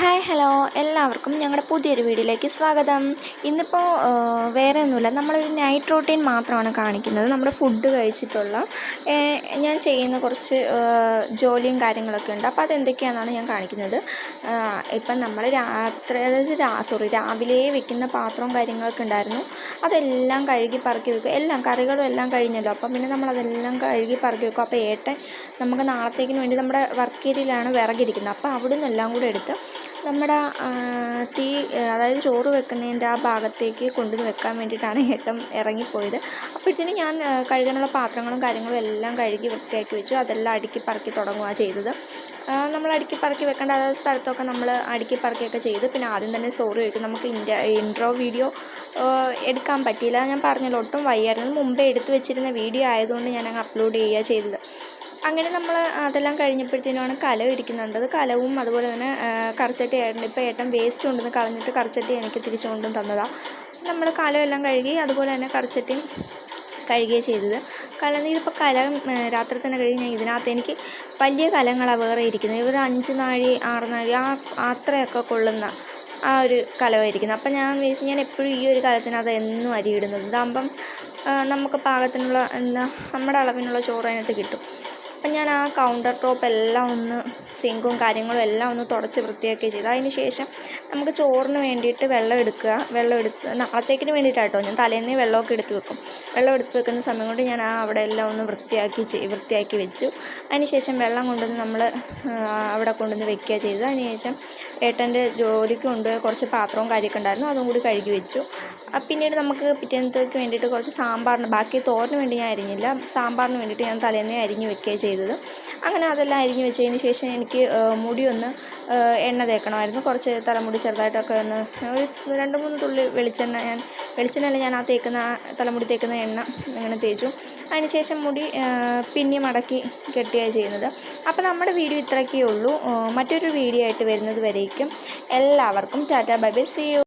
Hi hello. എല്ലാവർക്കും ഞങ്ങളുടെ പുതിയൊരു വീഡിയോയിലേക്ക് സ്വാഗതം. ഇന്നിപ്പോൾ വേറെ ഒന്നുമില്ല നമ്മളൊരു നൈറ്റ് റൂട്ടീൻ മാത്രമാണ് കാണിക്കുന്നത്. നമ്മുടെ ഫുഡ് കഴിച്ചിട്ടുള്ള ഞാൻ ചെയ്യുന്ന കുറച്ച് ജോലിയും കാര്യങ്ങളൊക്കെ ഉണ്ട്. അപ്പോൾ അതെന്തൊക്കെയാണെന്നാണ് ഞാൻ കാണിക്കുന്നത്. ഇപ്പം നമ്മൾ രാത്രി അതായത് രാ സോറി രാവിലെ വെക്കുന്ന പാത്രവും കാര്യങ്ങളൊക്കെ ഉണ്ടായിരുന്നു. അതെല്ലാം കഴുകി പറക്കി വെക്കും. എല്ലാം കറികളും എല്ലാം കഴിഞ്ഞല്ലോ. അപ്പം പിന്നെ നമ്മളതെല്ലാം കഴുകി പറക്കി വെക്കും. അപ്പോൾ ഏട്ടൻ നമുക്ക് നാളത്തേക്കിന് വേണ്ടി നമ്മുടെ വർക്ക് ഏരിയയിലാണ് വിറകിരിക്കുന്നത് അപ്പോൾ അവിടെ നിന്നെല്ലാം കൂടെ എടുത്ത് നമ്മുടെ തീ അതായത് ചോറ് വെക്കുന്നതിന്റെ ആ ഭാഗത്തേക്ക് കൊണ്ടുവന്ന് വെക്കാൻ വേണ്ടിയിട്ടാണ് ഏട്ടൻ ഇറങ്ങിപ്പോയത്. അപ്പോഴത്തേനും ഞാൻ കഴുകാനുള്ള പാത്രങ്ങളും കാര്യങ്ങളും എല്ലാം കഴുകി വൃത്തിയാക്കി വെച്ചു. അതെല്ലാം അടുക്കി പറക്കി തുടങ്ങുകയാണ് ചെയ്തത്. നമ്മൾ അടുക്കി പറക്കി വെക്കേണ്ട അതായത് സ്ഥലത്തൊക്കെ നമ്മൾ അടുക്കി പറക്കിയൊക്കെ ചെയ്ത്. പിന്നെ ആദ്യം തന്നെ സോറി ചോദിക്കും. നമുക്ക് ഇന്റ ഇൻട്രോ വീഡിയോ എടുക്കാൻ പറ്റിയില്ല. ഞാൻ പറഞ്ഞല്ലോ ഒട്ടും വയ്യായിരുന്നു. മുമ്പേ എടുത്തു വെച്ചിരുന്ന വീഡിയോ ആയതുകൊണ്ട് ഞാൻ അങ്ങ് അപ്ലോഡ് ചെയ്യുക ചെയ്തത്. അങ്ങനെ നമ്മൾ അതെല്ലാം കഴിഞ്ഞപ്പോഴത്തേനുമാണ് കലം ഇരിക്കുന്നുണ്ടത് കലവും അതുപോലെ തന്നെ കറിച്ചട്ടി ആയിട്ടുണ്ട്. ഇപ്പോൾ ഏട്ടൻ വേസ്റ്റ് കൊണ്ടുവന്ന് കളഞ്ഞിട്ട് കറിച്ചട്ടി എനിക്ക് തിരിച്ചു കൊണ്ടുവന്ന് തന്നതാണ് നമ്മൾ കലം എല്ലാം കഴുകി അതുപോലെ തന്നെ കറിച്ചട്ടിയും കഴുകുകയാണ് ചെയ്തത്. കലം ഇതിപ്പോൾ കലം രാത്രി തന്നെ കഴുകി ഞാൻ ഇതിനകത്ത് എനിക്ക് വലിയ കലങ്ങളാണ് വേറെ ഇരിക്കുന്നത്. ഇവർ അഞ്ച് നാഴി ആറ് നാഴി ആ അത്രയൊക്കെ കൊള്ളുന്ന ആ ഒരു കലമായിരിക്കുന്നത്. അപ്പം ഞാൻ വിചാരിച്ചു ഞാൻ എപ്പോഴും ഈ ഒരു കലത്തിനകത്ത് എന്നും അരി ഇടുന്നത്. ഇതാകുമ്പം നമുക്ക് പാകത്തിനുള്ള എന്താ നമ്മുടെ അളവിനുള്ള ചോറ് അതിനകത്ത് കിട്ടും. അപ്പം ഞാൻ ആ കൗണ്ടർ ടോപ്പ് എല്ലാം ഒന്ന് സിങ്കും കാര്യങ്ങളും എല്ലാം ഒന്ന് തുടച്ച് വൃത്തിയാക്കി ചെയ്ത്. അതിന് ശേഷം നമുക്ക് ചോറിന് വേണ്ടിയിട്ട് വെള്ളം എടുക്കുക. വെള്ളം എടുത്ത് നാളത്തേക്കിന് വേണ്ടിയിട്ടാട്ടോ. ഞാൻ തലേന്ന് വെള്ളമൊക്കെ എടുത്ത് വെക്കും. വെള്ളം എടുത്ത് വെക്കുന്ന സമയം കൊണ്ട് ഞാൻ ആ അവിടെ എല്ലാം ഒന്ന് വൃത്തിയാക്കി വൃത്തിയാക്കി വെച്ചു. അതിന് ശേഷം വെള്ളം കൊണ്ടുവന്ന് നമ്മൾ അവിടെ കൊണ്ടുവന്ന് വെക്കുക ചെയ്തു. അതിന് ശേഷം ഏട്ടന്റെ ജോലിക്ക് കൊണ്ടുപോയി കുറച്ച് പാത്രവും കാര്യമൊക്കെ ഉണ്ടായിരുന്നു. അതും കൂടി കഴുകി വെച്ചു. പിന്നീട് നമുക്ക് പിറ്റേന്നത്തേക്ക് വേണ്ടിയിട്ട് കുറച്ച് സാമ്പാറിന് ബാക്കി തോരന് വേണ്ടി ഞാൻ അരിഞ്ഞില്ല. സാമ്പാറിന് വേണ്ടിയിട്ട് ഞാൻ തലേന്നേ അരിഞ്ഞ് വെക്കുകയാണ് ചെയ്തത്. അങ്ങനെ അതെല്ലാം അരിഞ്ഞ് വെച്ചതിന് ശേഷം എനിക്ക് മുടി ഒന്ന് എണ്ണ തേക്കണമായിരുന്നു. കുറച്ച് തലമുടി ചെറുതായിട്ടൊക്കെ ഒന്ന് ഒരു രണ്ട് മൂന്ന് തുള്ളി വെളിച്ചെണ്ണ ഞാൻ വെളിച്ചെണ്ണയിൽ ഞാൻ ആ തേക്കുന്ന തലമുടി തേക്കുന്ന എണ്ണ അങ്ങനെ തേച്ചു. അതിനുശേഷം മുടി പിന്നെ മടക്കി കെട്ടുകയാണ് ചെയ്യുന്നത്. അപ്പോൾ നമ്മുടെ വീഡിയോ ഇത്രയൊക്കെ ഉള്ളൂ. മറ്റൊരു വീഡിയോ ആയിട്ട് വരുന്നത് വരേക്കും. എല്ലാവർക്കും tata bye bye. See you